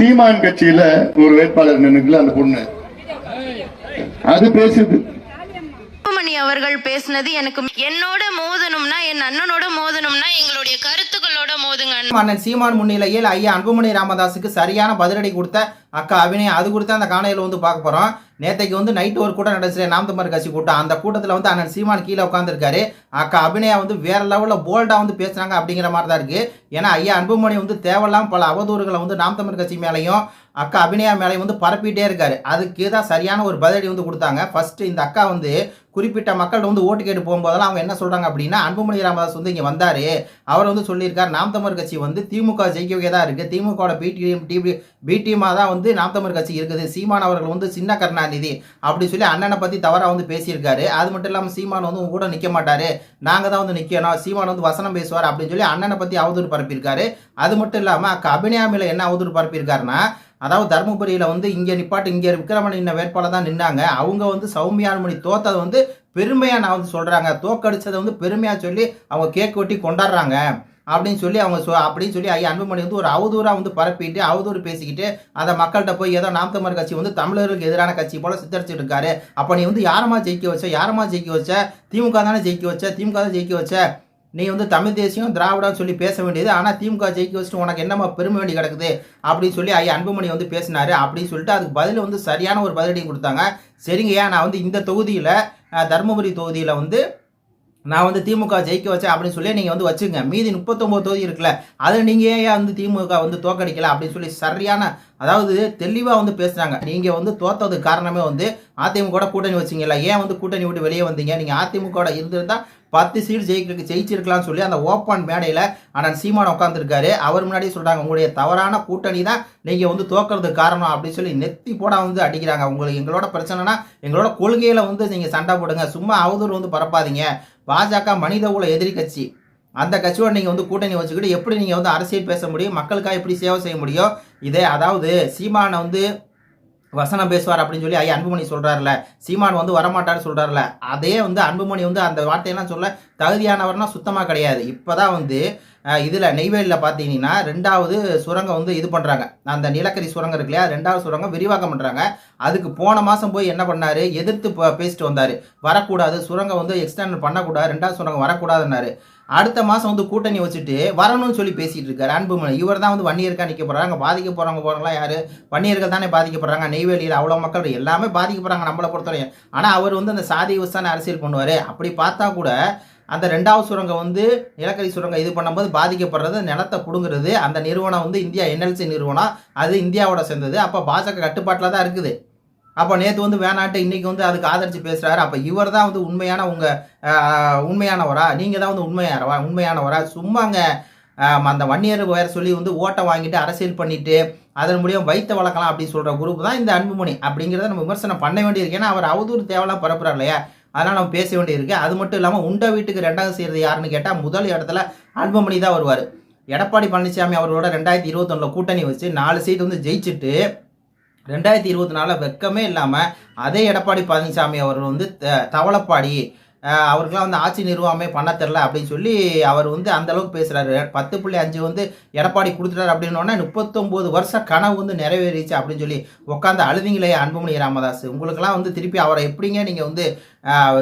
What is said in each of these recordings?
சீமான் கட்சியில ஒரு வேட்பாளர் நின்னுக்குல அந்த பொண்ணு. அது பேசுது. மணி அவர்கள் பேசினது எனக்கு என்னோட மோதணும்னா என் அண்ணனோட மோதணும்னா எங்களுடைய கருத்துக்களோட மோதுங்க அண்ணன் சீமான் முன்னிலையில் ஐயா அன்புமணி ராமதாஸுக்கு சரியான பதிலடி கொடுத்த அக்கா அபிநயம் அது கொடுத்து அந்த காணையில் வந்து பார்க்க போகிறோம் நேத்தைக்கு வந்து நைட் ஒரு கூட்டம் நடந்துச்சு. நாம் தமிழர் கட்சி கூட்டம். அந்த கூட்டத்தில் வந்து அண்ணன் சீமான் கீழே உட்காந்துருக்காரு அக்கா அபிநயா வந்து வேற லெவலில் போல்டாக வந்து பேசுனாங்க அப்படிங்கிற மாதிரி தான் இருக்குது ஏன்னா ஐயா அன்புமணி வந்து தேவையில்லாம பல அவதூறுகளை வந்து நாம் தமிழர் கட்சி மேலேயும் அக்கா அபிநயா மேலேயும் வந்து பரப்பிட்டே இருக்காரு. அதுக்கு தான் சரியான ஒரு பதிலடி வந்து கொடுத்தாங்க. ஃபர்ஸ்ட் இந்த அக்கா வந்து குறிப்பிட்ட மக்கள் வந்து ஓட்டு கேட்டு போகும்போதெல்லாம் அவங்க என்ன சொல்றாங்க அப்படின்னா அன்புமணி ராமதாஸ் வந்து இங்க வந்தாரு. அவர் வந்து சொல்லியிருக்கார் நாம் தமிழ் கட்சி வந்து திமுக ஜெயிக்கவே தான் இருக்கு. திமுக பிடிஎம் டிபி தான் வந்து நாம் தமிழ் கட்சி இருக்குது. சீமான் அவர்கள் வந்து சின்ன கருணாநிதி. அப்படி சொல்லி அண்ணனை பத்தி தவறா வந்து பேசியிருக்காரு. அது மட்டும் இல்லாமல் சீமான் வந்து உங்க கூட நிக்க மாட்டாரு. நாங்க தான் வந்து நிக்கணும். சீமான் வந்து வசனம் பேசுவார் அப்படின்னு சொல்லி அண்ணனை பத்தி அவதூறு பரப்பியிருக்காரு. அது மட்டும் இல்லாம அக்கா என்ன அவதூறு பரப்பியிருக்காருன்னா அதாவது தருமபுரியில வந்து இங்க நிப்பாட்டு இங்க விக்ரமன் இன்ன வேட்பாளர் தான் நின்னாங்க. அவங்க வந்து சௌமியான்மணி தோத்ததை வந்து பெருமையா நான் வந்து சொல்றாங்க. தோக்கடிச்சதை வந்து பெருமையா சொல்லி அவங்க கேக் வெட்டி கொண்டாடுறாங்க. அப்படின்னு சொல்லி அவங்க சொ அப்படின்னு சொல்லி ஐயா அன்புமணி வந்து ஒரு அவதூறாக வந்து பரப்பிட்டு அவதூறு பேசிக்கிட்டு அந்த மக்கள்கிட்ட போய் ஏதோ நாம் தமிழர் கட்சி வந்து தமிழர்களுக்கு எதிரான கட்சி போல சித்தரிச்சுட்டு இருக்காரு. அப்போ நீ வந்து யாரமா ஜெயிக்க வச்ச? யாரமா ஜெயிக்க வச்ச? திமுக தானே ஜெயிக்க வச்ச? திமுக தான் ஜெயிக்க வச்ச? நீ வந்து தமிழ் தேசியம் திராவிடம் சொல்லி பேச வேண்டியது. ஆனால் திமுக ஜெயிக்க வச்சுட்டு உனக்கு என்னம்மா பெருமை வேண்டி கிடக்குது? அப்படின்னு சொல்லி ஐயா அன்புமணி வந்து பேசினாரு. அப்படின்னு சொல்லிட்டு அதுக்கு பதில் வந்து சரியான ஒரு பதிலடி கொடுத்தாங்க. சரிங்கய்யா நான் வந்து இந்த தொகுதியில் தருமபுரி தொகுதியில் வந்து நான் வந்து திமுக ஜெயிக்க வச்சேன் அப்படின்னு சொல்லி நீங்கள் வந்து வச்சுங்க. மீதி முப்பத்தொம்போது தொகுதி இருக்குல்ல அதில் நீங்கள் ஏன் வந்து திமுக வந்து தோக்கடிக்கல அப்படின்னு சொல்லி சரியான அதாவது தெளிவாக வந்து பேசுகிறாங்க நீங்கள் வந்து தோத்ததுக்கு காரணமே வந்து அதிமுக கூட்டணி வச்சிங்களா ஏன் வந்து கூட்டணி விட்டு வெளியே வந்தீங்க? நீங்கள் அதிமுக இருந்திருந்தால் பத்து சீட் ஜெயிக்க ஜெயிச்சிருக்கலாம்னு சொல்லி அந்த ஓப்பன் மேடையில் அண்ணன் சீமான் உட்காந்துருக்காரு அவர் முன்னாடியே சொல்கிறாங்க உங்களுடைய தவறான கூட்டணி தான் நீங்கள் வந்து தோக்கிறதுக்கு காரணம் அப்படின்னு சொல்லி நெத்தி போட வந்து அடிக்கிறாங்க. உங்களுக்கு எங்களோட பிரச்சனைனா எங்களோட கொள்கையில் வந்து நீங்கள் சண்டை போடுங்க. சும்மா அவதூறு வந்து பரப்பாதீங்க. பாஜக மனித உல எதிரி கட்சி. அந்த கட்சியோட நீங்கள் வந்து கூட்டணி வச்சுக்கிட்டு எப்படி நீங்கள் வந்து அரசியல் பேச முடியும்? மக்களுக்காக எப்படி சேவை செய்ய முடியும்? இதே அதாவது சீமானை வந்து வசனம் பேசுவார் அப்படின்னு சொல்லி ஐயா அன்புமணி சொல்கிறாருல சீமான் வந்து வரமாட்டார்னு சொல்கிறாருல அதே வந்து அன்புமணி வந்து அந்த வார்த்தையெல்லாம் சொல்ல தகுதியானவர்னா சுத்தமாக கிடையாது. இப்போ தான் வந்து இதில் நெய்வேலியில் பார்த்தீங்கன்னா ரெண்டாவது சுரங்கம் வந்து இது பண்ணுறாங்க அந்த நிலக்கரி சுரங்கம் இருக்கு இல்லையா? ரெண்டாவது சுரங்கம் விரிவாக்கம் பண்ணுறாங்க அதுக்கு போன மாதம் போய் என்ன பண்ணார்? எதிர்த்து ப- பேசிட்டு வந்தார். வரக்கூடாது. சுரங்கம் வந்து எக்ஸ்டெண்ட் பண்ணக்கூடாது. ரெண்டாவது சுரங்கம் வரக்கூடாதுன்னாரு. அடுத்த மாதம் வந்து கூட்டணி வச்சுட்டு வரணும்னு சொல்லி பேசிகிட்டு இருக்காரு அன்புமணி. இவர் தான் வந்து வன்னியருக்கா நிற்க போகிறாங்க பாதிக்க போகிறவங்க போகிறாங்களா யார்? வன்னியர்கள் தானே பாதிக்கப்படுறாங்க நெய்வேலியில் அவ்வளோ மக்கள் எல்லாமே பாதிக்கப்படுறாங்க நம்மளை பொறுத்தவரையும். ஆனால் அவர் வந்து அந்த சாதி விவசாய அரசியல் பண்ணுவார். அப்படி பார்த்தா கூட அந்த ரெண்டாவது சுரங்கம் வந்து நிலக்கரி சுரங்கம் இது பண்ணும்போது பாதிக்கப்படுறது நிலத்தை பிடுங்குறது அந்த நிறுவனம் வந்து இந்தியா என்எல்சி நிறுவனம் அது இந்தியாவோட சேர்ந்தது. அப்போ பாஜக கட்டுப்பாட்டில் தான் இருக்குது. அப்போ நேற்று வந்து வேணாட்டு இன்றைக்கி வந்து அதுக்கு ஆதரித்து பேசுகிறாரு அப்போ இவர் தான் வந்து உண்மையான உங்கள் உண்மையானவரா? நீங்கள் தான் வந்து உண்மையானவா? உண்மையானவரா? சும்மாங்க அந்த வன்னியர் வேற சொல்லி வந்து ஓட்டை வாங்கிட்டு அரசியல் பண்ணிட்டு அதன் மூலியம் வைத்த வளர்க்கலாம் அப்படின்னு சொல்கிற குரூப் தான் இந்த அன்புமணி. அப்படிங்கிறத நம்ம விமர்சனம் பண்ண வேண்டியிருக்கு. ஏன்னா அவர் அவதூறு தேவையெல்லாம் பரப்புறாரு இல்லையா? அதெல்லாம் நம்ம பேச வேண்டியிருக்கு. அது மட்டும் இல்லாமல் உண்டை வீட்டுக்கு ரெண்டாவது செய்கிறது யாருன்னு கேட்டால் முதல் இடத்துல அன்புமணி தான் வருவார். எடப்பாடி பழனிசாமி அவரோட ரெண்டாயிரத்தி இருபத்தொன்னில் கூட்டணி வச்சு நாலு சீட் வந்து ஜெயிச்சுட்டு ரெண்டாயிரத்தி இருபத்தி நாலில் வெக்கமே இல்லாமல் அதே எடப்பாடி பழனிசாமி அவர் வந்து த- தவளப்பாடி அவருக்கெலாம் அவருக்கெல்லாம் வந்து ஆட்சி நிர்வாகமே பண்ண தெரில அப்படின்னு சொல்லி அவர் வந்து அந்தளவுக்கு பேசுகிறாரு பத்து புள்ளி அஞ்சு வந்து எடப்பாடி கொடுத்துட்டாரு அப்படின்னோடனே முப்பத்தொம்போது வருஷ கனவு வந்து நிறைவேறிச்சு அப்படின்னு சொல்லி உட்காந்து அழுதிங்களே அன்புமணி ராமதாஸ் உங்களுக்கெல்லாம் வந்து திருப்பி அவரை எப்படிங்க நீங்கள் வந்து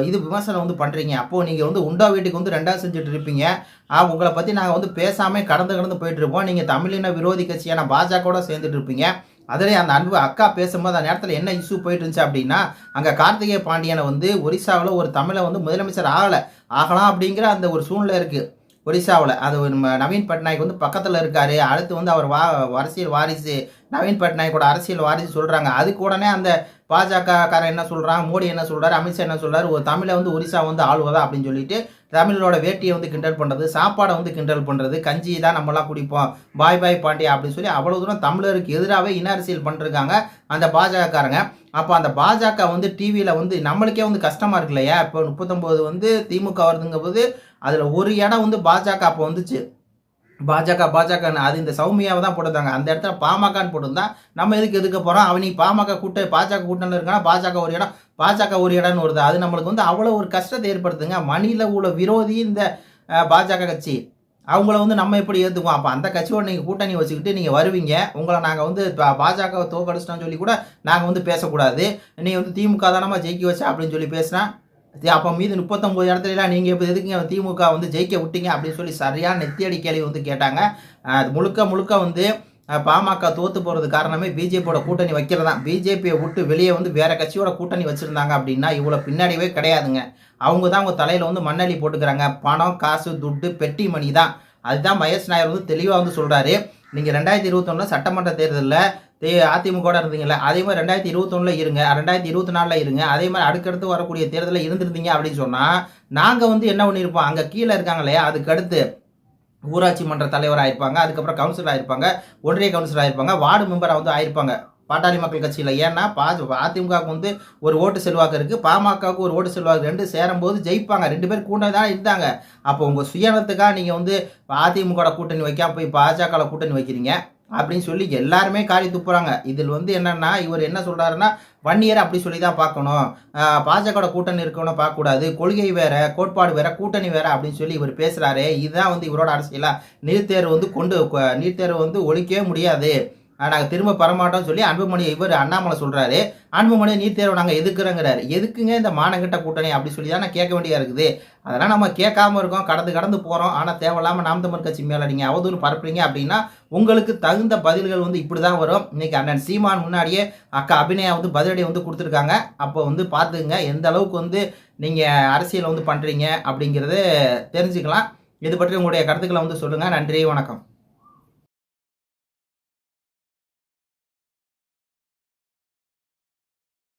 இது விமர்சனம் வந்து பண்ணுறீங்க அப்போது நீங்கள் வந்து உண்டா வீட்டுக்கு வந்து ரெண்டாவது செஞ்சுட்டு இருப்பீங்க. உங்களை பற்றி நாங்கள் வந்து பேசாமல் கடந்து கடந்து போயிட்டு இருப்போம். நீங்கள் தமிழின விரோதி கட்சியான பாஜகவோட சேர்ந்துட்டு இருப்பீங்க. அதிலே அந்த அன்பு அக்கா பேசும்போது அந்த நேரத்தில் என்ன இஷ்யூ போயிட்டு இருந்துச்சு அப்படின்னா அங்கே கார்த்திகேய பாண்டியனை வந்து ஒரிசாவில் ஒரு தமிழை வந்து முதலமைச்சர் ஆகலை. ஆகலாம் அப்படிங்கிற அந்த ஒரு சூழ்நிலை இருக்குது ஒரிசாவில். அது நம்ம நவீன் பட்நாயக் வந்து பக்கத்தில் இருக்காரு. அடுத்து வந்து அவர் வா அரசியல் வாரிசு நவீன் பட்நாயக்கோட அரசியல் வாரிசு சொல்கிறாங்க அதுக்கு உடனே அந்த பாஜகக்காரன் என்ன சொல்கிறான் மோடி என்ன சொல்கிறார் அமித்ஷா என்ன சொல்கிறார் ஒரு தமிழை வந்து ஒரிசா வந்து ஆளுவதா அப்படின்னு சொல்லிட்டு தமிழோட வேட்டியை வந்து கிண்டல் பண்ணுறது சாப்பாடை வந்து கிண்டல் பண்ணுறது கஞ்சி தான் நம்மளாம் குடிப்போம் பாய் பாய் பாண்டியா அப்படின்னு சொல்லி அவ்வளோ தூரம் தமிழருக்கு எதிராகவே இன அரசியல் பண்ணிருக்காங்க அந்த பாஜகக்காரங்க அப்போ அந்த பாஜக வந்து டிவியில் வந்து நம்மளுக்கே வந்து கஷ்டமாக இருக்கு இல்லையா இப்போ முப்பத்தொம்போது வந்து திமுக வருதுங்க போது அதில் ஒரு இடம் வந்து பாஜக அப்போ வந்துச்சு. பாஜக பாஜக அது இந்த சௌமியாவை தான் போட்டிருந்தாங்க. அந்த இடத்துல பாமகன்னு போட்டிருந்தா நம்ம எதுக்கு எதுக்க போகிறோம் அவனி பாமக கூட்ட பாஜக கூட்டணியில் இருக்கானா? பாஜக ஒரு இடம் பாஜக ஒரு இடம்னு வருது. அது நம்மளுக்கு வந்து அவ்வளோ ஒரு கஷ்டத்தை ஏற்படுத்துங்க. மணியில் உள்ள விரோதி இந்த பாஜக கட்சி. அவங்கள வந்து நம்ம எப்படி ஏற்றுக்குவோம் அப்போ அந்த கட்சியோட நீங்கள் கூட்டணி வச்சுக்கிட்டு நீங்கள் வருவீங்க. உங்களை நாங்கள் வந்து பா- பாஜகவை தோக்கடிச்சிட்டோம்னு சொல்லி கூட நாங்கள் வந்து பேசக்கூடாது. நீ வந்து திமுக தானமாக ஜெயிக்க வச்சா? அப்படின்னு சொல்லி பேசினா அப்போ மீது முப்பத்தொம்போது இடத்துலலாம் நீங்கள் இப்போ எதுக்குங்க திமுக வந்து ஜெயிக்க விட்டீங்க அப்படின்னு சொல்லி சரியான நெத்தியடி கேள்வி வந்து கேட்டாங்க. அது முழுக்க முழுக்க வந்து பாமக தோத்து போகிறது காரணமே பிஜேபியோட கூட்டணி வைக்கிறது. தான் பிஜேபியை விட்டு வெளியே வந்து வேறு கட்சியோட கூட்டணி வச்சுருந்தாங்க அப்படின்னா இவ்வளோ பின்னாடியே கிடையாதுங்க. அவங்க தான் அவங்க தலையில் வந்து மண்ணள்ளி போட்டுக்கிறாங்க. பணம் காசு துட்டு பெட்டி மணி தான். அதுதான் மகேஷ் நாயர் வந்து தெளிவாக வந்து சொல்கிறாரு நீங்கள் ரெண்டாயிரத்தி இருபத்தொன்னில் சட்டமன்ற தேர்தலில் அதிமுக இருந்தீங்கல்ல அதே மாதிரி ரெண்டாயிரத்தி இருபத்தொன்னில் இருங்க ரெண்டாயிரத்தி இருபத்தி நாலில் இருங்க அதே மாதிரி அடுக்கடுத்து வரக்கூடிய தேர்தலில் இருந்திருந்தீங்க அப்படின்னு சொன்னால் நாங்கள் வந்து என்ன பண்ணியிருப்போம் அங்கே கீழே இருக்காங்க இல்லையா? அதுக்கடுத்து ஊராட்சி மன்ற தலைவர் ஆயிருப்பாங்க அதுக்கப்புறம் கவுன்சிலர் ஆயிருப்பாங்க ஒன்றிய கவுன்சிலர் ஆயிருப்பாங்க வார்டு மெம்பராக வந்து ஆயிருப்பாங்க பாட்டாளி மக்கள் கட்சியில். ஏன்னா பா அதிமுகவுக்கு வந்து ஒரு ஓட்டு செல்வாக்கு இருக்குது பாமகவுக்கு ஒரு ஓட்டு செல்வாக்கு ரெண்டு சேரும்போது ஜெயிப்பாங்க ரெண்டு பேர் கூட்டணி தான் இருந்தாங்க. அப்போ உங்கள் சுயநலத்துக்காக நீங்கள் வந்து அதிமுக கூட்டணி வைக்காம போய் பாஜக கூட்டணி வைக்கிறீங்க. அப்படின்னு சொல்லி எல்லாருமே காரி துப்புறாங்க. இதில் வந்து என்னன்னா இவர் என்ன சொல்றாருன்னா இயர் அப்படி சொல்லி தான் பார்க்கணும் பாஜக கூட்டணி இருக்கணும் பார்க்கக்கூடாது. கொள்கை வேற கோட்பாடு வேற கூட்டணி வேற அப்படின்னு சொல்லி இவர் பேசுறாரு. இதுதான் வந்து இவரோட அரசியலா. நீட் தேர்வு வந்து கொண்டு நீட் தேர்வு வந்து ஒழிக்கவே முடியாது. நாங்கள் திரும்ப பரமாட்டோம்னு சொல்லி அன்புமணி இவர் அண்ணாமலை சொல்கிறாரு அன்புமணி நீட் தேர்வை நாங்கள் எதுக்குறோங்கிறாரு. எதுக்குங்க இந்த மானங்கிட்ட கூட்டணி? அப்படி சொல்லி தான் நான் கேட்க வேண்டியதா இருக்குது. அதெல்லாம் நம்ம கேட்காம இருக்கோம் கடந்து கடந்து போகிறோம் ஆனால் தேவையில்லாமல் நாம் தமிழ் கட்சி மேலே நீங்கள் அவதூறு பரப்புறீங்க அப்படின்னா உங்களுக்கு தகுந்த பதில்கள் வந்து இப்படி தான் வரும். இன்றைக்கி அண்ணன் சீமான் முன்னாடியே அக்கா அபிநயா வந்து பதிலடி வந்து கொடுத்துருக்காங்க. அப்போ வந்து பார்த்துக்குங்க எந்த அளவுக்கு வந்து நீங்கள் அரசியல் வந்து பண்ணுறீங்க அப்படிங்கிறத தெரிஞ்சுக்கலாம். இது பற்றி உங்களுடைய கருத்துக்களை வந்து சொல்லுங்கள் நன்றி வணக்கம்.